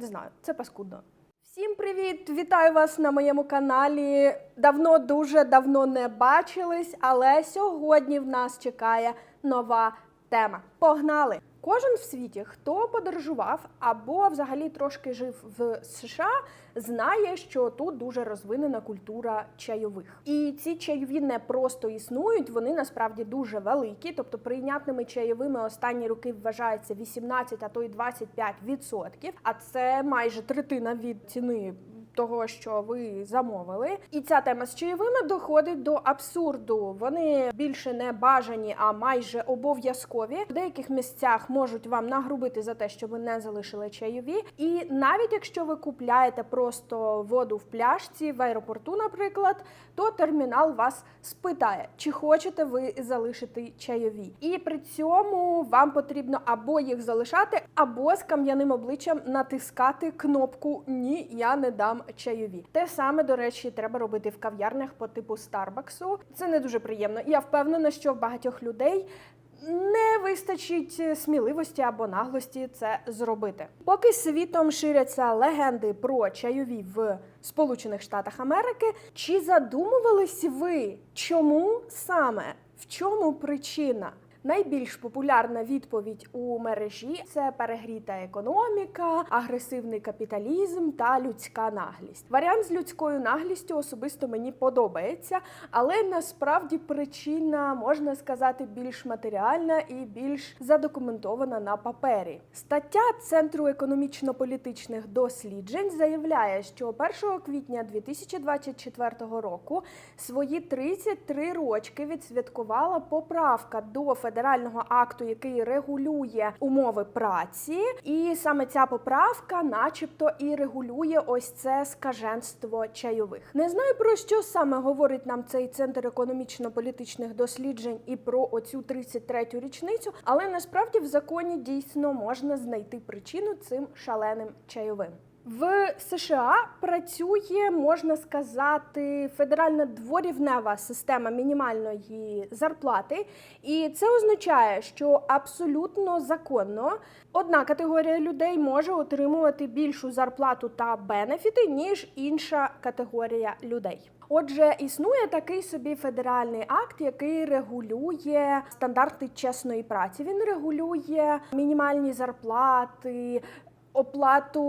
Не знаю, це паскудно. Всім привіт! Вітаю вас на моєму каналі. Давно дуже давно не бачились, але сьогодні в нас чекає нова тема. Погнали! Кожен в світі, хто подорожував або взагалі трошки жив в США, знає, що тут дуже розвинена культура чайових. І ці чайові не просто існують, вони насправді дуже великі. Тобто прийнятними чайовими останні роки вважається 18, а то й 25%. А це майже третина від ціни того, що ви замовили. І ця тема з чайовими доходить до абсурду. Вони більше не бажані, а майже обов'язкові. В деяких місцях можуть вам нагрубити за те, що ви не залишили чайові. І навіть якщо ви купляєте просто воду в пляшці в аеропорту, наприклад, то термінал вас спитає, чи хочете ви залишити чайові. І при цьому вам потрібно або їх залишати, або з кам'яним обличчям натискати кнопку Ні, я не дам чайові. Те саме, до речі, треба робити в кав'ярнях по типу Старбаксу. Це не дуже приємно. І я впевнена, що в багатьох людей. Не вистачить сміливості або наглості це зробити. Поки світом ширяться легенди про чайові в Сполучених Штатах Америки, чи задумувались ви, чому саме в чому причина? Найбільш популярна відповідь у мережі це перегріта економіка, агресивний капіталізм та людська наглість. Варіант з людською наглістю особисто мені подобається, але насправді причина можна сказати більш матеріальна і більш задокументована на папері. Стаття Центру економічно-політичних досліджень заявляє, що 1 квітня 2024 року свої 33 рочки відсвяткувала поправка до федерального акту, який регулює умови праці, і саме ця поправка, начебто, і регулює ось це скаженство чайових. Не знаю про що саме говорить нам цей центр економічно-політичних досліджень і про оцю 33-ю річницю, але насправді в законі дійсно можна знайти причину цим шаленим чайовим. В США працює, можна сказати, федеральна дворівнева система мінімальної зарплати, і це означає, що абсолютно законно одна категорія людей може отримувати більшу зарплату та бенефіти, ніж інша категорія людей. Отже, існує такий собі федеральний акт, який регулює стандарти чесної праці. Він регулює мінімальні зарплати, Оплату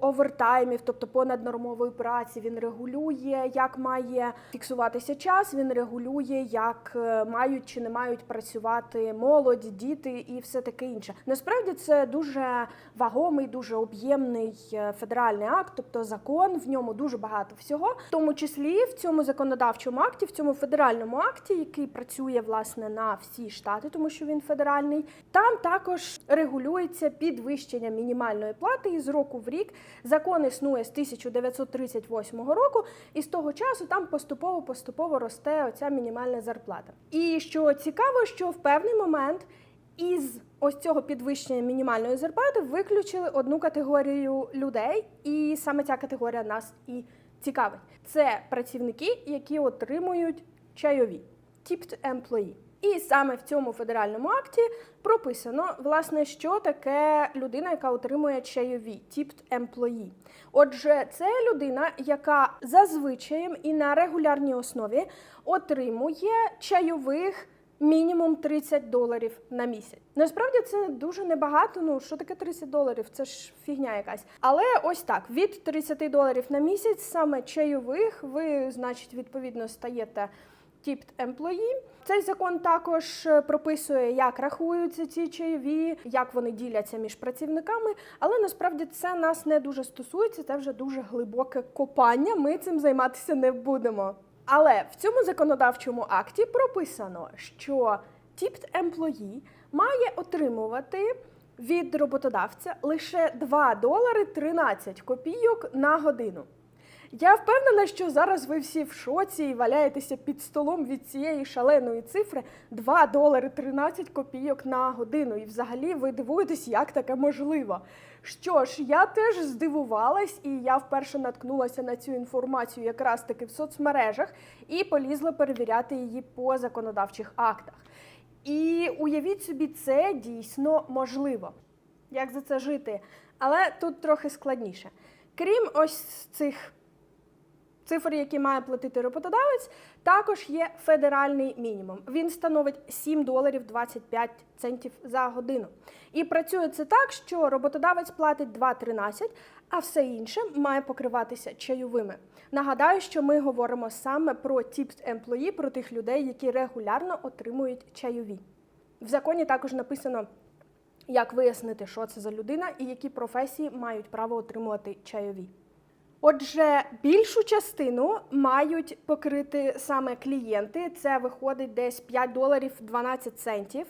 овертаймів, тобто понаднормової праці, він регулює, як має фіксуватися час. Він регулює, як е, мають чи не мають працювати молодь, діти і все таке інше. Насправді це дуже вагомий, дуже об'ємний е, федеральний акт, тобто закон. В ньому дуже багато всього, в тому числі в цьому законодавчому акті, в цьому федеральному акті, який працює власне на всі штати, тому що він федеральний. Там також регулюється підвищення мінімальної плати плати із року в рік. Закон існує з 1938 року, і з того часу там поступово-поступово росте оця мінімальна зарплата. І що цікаво, що в певний момент із ось цього підвищення мінімальної зарплати виключили одну категорію людей, і саме ця категорія нас і цікавить. Це працівники, які отримують чайові, tipped employee. І саме в цьому федеральному акті прописано, власне, що таке людина, яка отримує чайові, tipped employee. Отже, це людина, яка зазвичаєм і на регулярній основі отримує чайових. Мінімум 30 доларів на місяць. Насправді це дуже небагато. Ну що таке 30 доларів? Це ж фігня якась. Але ось так: від 30 доларів на місяць, саме чайових, ви, значить, відповідно стаєте tipped employee. Цей закон також е, прописує, як рахуються ці чайові, як вони діляться між працівниками. Але насправді це нас не дуже стосується. Це вже дуже глибоке копання. Ми цим займатися не будемо. Але в цьому законодавчому акті прописано, що tipped employee має отримувати від роботодавця лише 2 долари 13 копійок на годину. Я впевнена, що зараз ви всі в шоці і валяєтеся під столом від цієї шаленої цифри 2 долари 13 копійок на годину. І взагалі ви дивуєтесь, як таке можливо. Що ж, я теж здивувалась, і я вперше наткнулася на цю інформацію якраз таки в соцмережах і полізла перевіряти її по законодавчих актах. І уявіть собі, це дійсно можливо. як за це жити. Але тут трохи складніше. Крім ось цих цифр, які має платити роботодавець, також є федеральний мінімум. Він становить 7 доларів 25 центів за годину. І працює це так, що роботодавець платить 2,13, а все інше має покриватися чайовими. Нагадаю, що ми говоримо саме про tips employee, про тих людей, які регулярно отримують чайові. В законі також написано, як вияснити, що це за людина і які професії мають право отримувати чайові. Отже, більшу частину мають покрити саме клієнти. Це виходить десь 5 доларів 12 центів.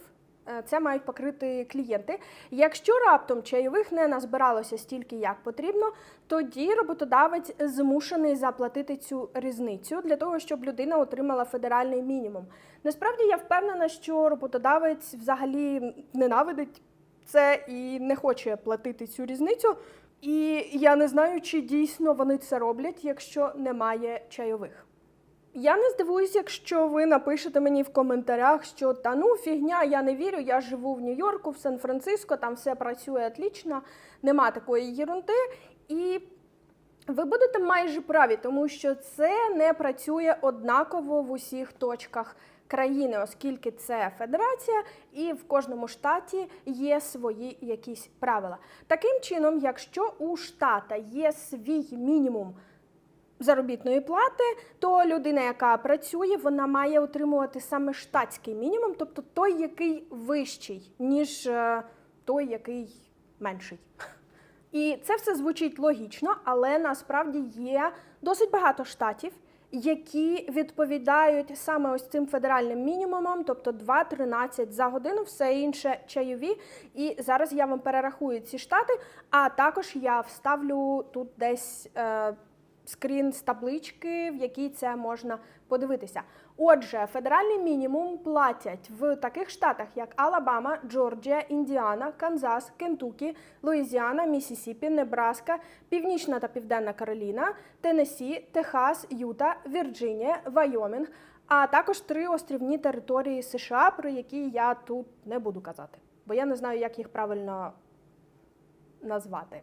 Е, Це мають покрити клієнти. Якщо раптом чайових не назбиралося стільки, як потрібно, тоді роботодавець змушений заплатити цю різницю для того, щоб людина отримала федеральний мінімум. Насправді я впевнена, що роботодавець взагалі ненавидить це і не хоче платити цю різницю. І я не знаю, чи дійсно вони це роблять, якщо немає чайових. Я не здивуюсь, якщо ви напишете мені в коментарях, що та ну фігня, я не вірю, я живу в Нью-Йорку, в Сан-Франциско, там все працює отлично, нема такої єрунди. І ви будете майже праві, тому що це не працює однаково в усіх точках країни, оскільки це федерація, і в кожному штаті є свої якісь правила. Таким чином, якщо у штата є свій мінімум заробітної плати, то людина, яка працює, вона має отримувати саме штатський мінімум, тобто той, який вищий, ніж е, той, який менший. І це все звучить логічно, але насправді є досить багато штатів, які відповідають саме ось цим федеральним мінімумам, тобто 2,13 за годину, все інше чайові. І зараз я вам перерахую ці штати, а також я вставлю тут десь. Е, скрін з таблички, в якій це можна подивитися. Отже, федеральний мінімум платять в таких штатах, як Алабама, Джорджія, Індіана, Канзас, Кентукі, Луїзіана, Місісіпі, Небраска, Північна та Південна Кароліна, Теннессі, Техас, Юта, Вірджинія, Вайомінг, а також три острівні території США, про які я тут не буду казати, бо я не знаю, як їх правильно назвати.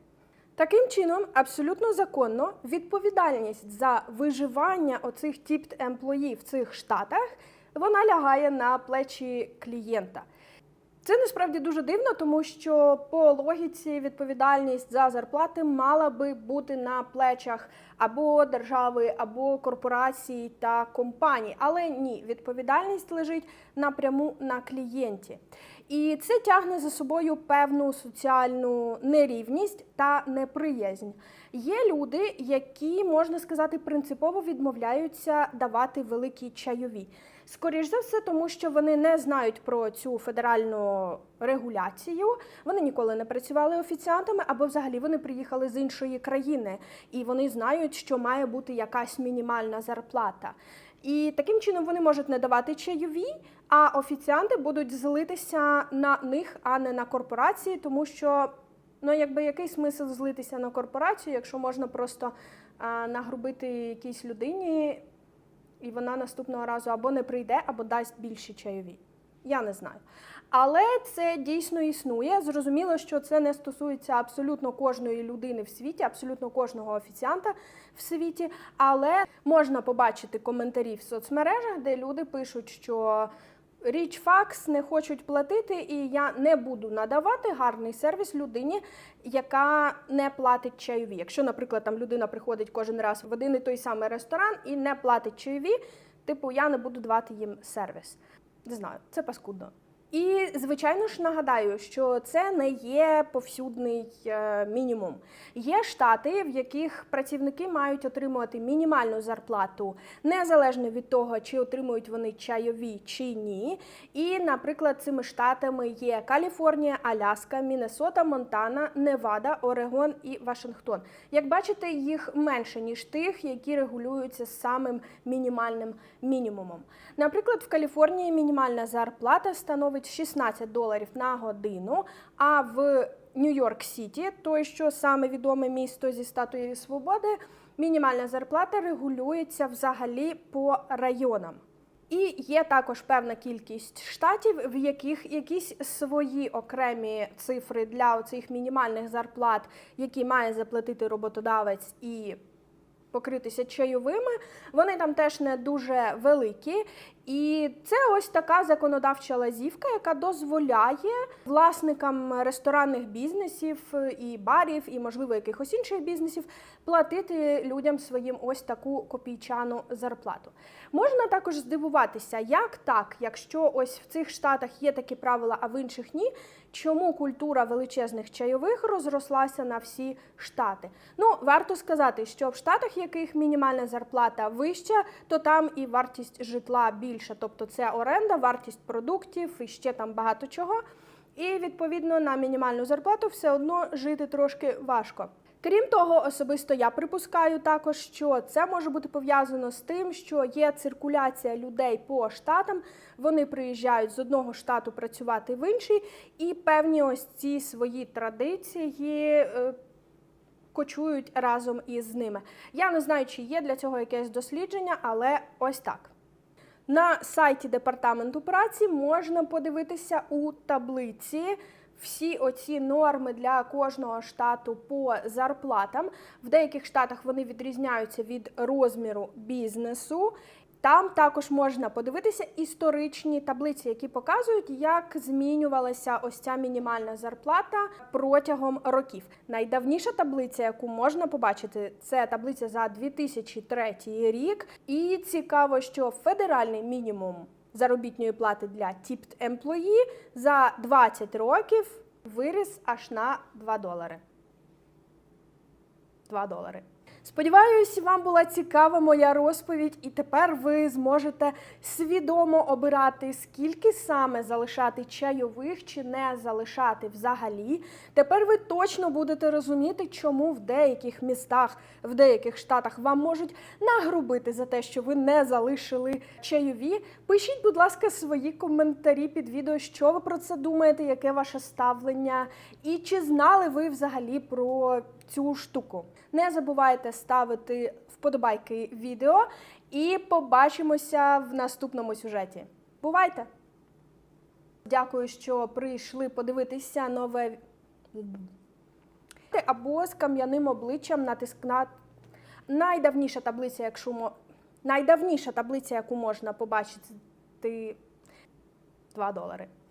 Таким чином, абсолютно законно відповідальність за виживання оцих тіпт емплої в цих штатах вона лягає на плечі клієнта. Це насправді дуже дивно, тому що по логіці відповідальність за зарплати мала би бути на плечах або держави, або корпорацій та компаній. Але ні, відповідальність лежить напряму на клієнті. І це тягне за собою певну соціальну нерівність та неприязнь. Є люди, які можна сказати принципово відмовляються давати великі чайові. Скоріш за все, тому що вони не знають про цю федеральну регуляцію. Вони ніколи не працювали офіціантами, або взагалі вони приїхали з іншої країни, і вони знають, що має бути якась мінімальна зарплата. І таким чином вони можуть не давати чайові, а офіціанти будуть злитися на них, а не на корпорації, тому що ну, якби який смисл злитися на корпорацію, якщо можна просто а, нагрубити якійсь людині, і вона наступного разу або не прийде, або дасть більші чайові. Я не знаю. Але це дійсно існує. Зрозуміло, що це не стосується абсолютно кожної людини в світі, абсолютно кожного офіціанта в світі. Але можна побачити коментарі в соцмережах, де люди пишуть, що річ факс не хочуть платити, і я не буду надавати гарний сервіс людині, яка не платить чайові. Якщо, наприклад, там людина приходить кожен раз в один і той самий ресторан і не платить чайові, типу я не буду давати їм сервіс. Не знаю, це паскудно. І, звичайно ж, нагадаю, що це не є повсюдний е, мінімум. Є штати, в яких працівники мають отримувати мінімальну зарплату незалежно від того, чи отримують вони чайові чи ні. І, наприклад, цими штатами є Каліфорнія, Аляска, Міннесота, Монтана, Невада, Орегон і Вашингтон. Як бачите, їх менше ніж тих, які регулюються самим мінімальним мінімумом. Наприклад, в Каліфорнії мінімальна зарплата становить 16 доларів на годину, а в Нью-Йорк Сіті, той, що саме відоме місто зі статуєю свободи, мінімальна зарплата регулюється взагалі по районам. І є також певна кількість штатів, в яких якісь свої окремі цифри для цих мінімальних зарплат, які має заплатити роботодавець і покритися чайовими, вони там теж не дуже великі. І це ось така законодавча лазівка, яка дозволяє власникам ресторанних бізнесів е, і барів, і можливо якихось інших бізнесів платити людям своїм ось таку копійчану зарплату. Можна також здивуватися, як так, якщо ось в цих штатах є такі правила, а в інших ні. Чому культура величезних чайових розрослася на всі штати? Ну, варто сказати, що в штатах, яких мінімальна зарплата вища, то там і вартість житла більша, тобто це оренда, вартість продуктів і ще там багато чого. І відповідно на мінімальну зарплату все одно жити трошки важко. Крім того, особисто я припускаю також, що це може бути пов'язано з тим, що є циркуляція людей по штатам. Вони приїжджають з одного штату працювати в інший, і певні ось ці свої традиції. е, Кочують разом із ними. Я не знаю, чи є для цього якесь дослідження, але ось так. На сайті департаменту праці можна подивитися у таблиці всі оці норми для кожного штату по зарплатам. В деяких штатах вони відрізняються від розміру бізнесу. Там також можна подивитися історичні таблиці, які показують, як змінювалася ось ця мінімальна зарплата протягом років. Найдавніша таблиця, яку можна побачити, це таблиця за 2003 рік. І цікаво, що федеральний мінімум заробітної плати для tipped employee за 20 років виріс аж на 2 долари. 2 долари. Сподіваюсь, вам була цікава моя розповідь, і тепер ви зможете свідомо обирати, скільки саме залишати чайових чи не залишати взагалі. Тепер ви точно будете розуміти, чому в деяких містах, в деяких штатах вам можуть нагрубити за те, що ви не залишили чайові. Пишіть, будь ласка, свої коментарі під відео, що ви про це думаєте, яке ваше ставлення, і чи знали ви взагалі про цю штуку. Не забувайте ставити вподобайки відео і побачимося в наступному сюжеті. Бувайте! Дякую, що прийшли подивитися нове або з кам'яним обличчям натиск на найдавніша таблиця, якщо мо... найдавніша таблиця, яку можна побачити 2 долари.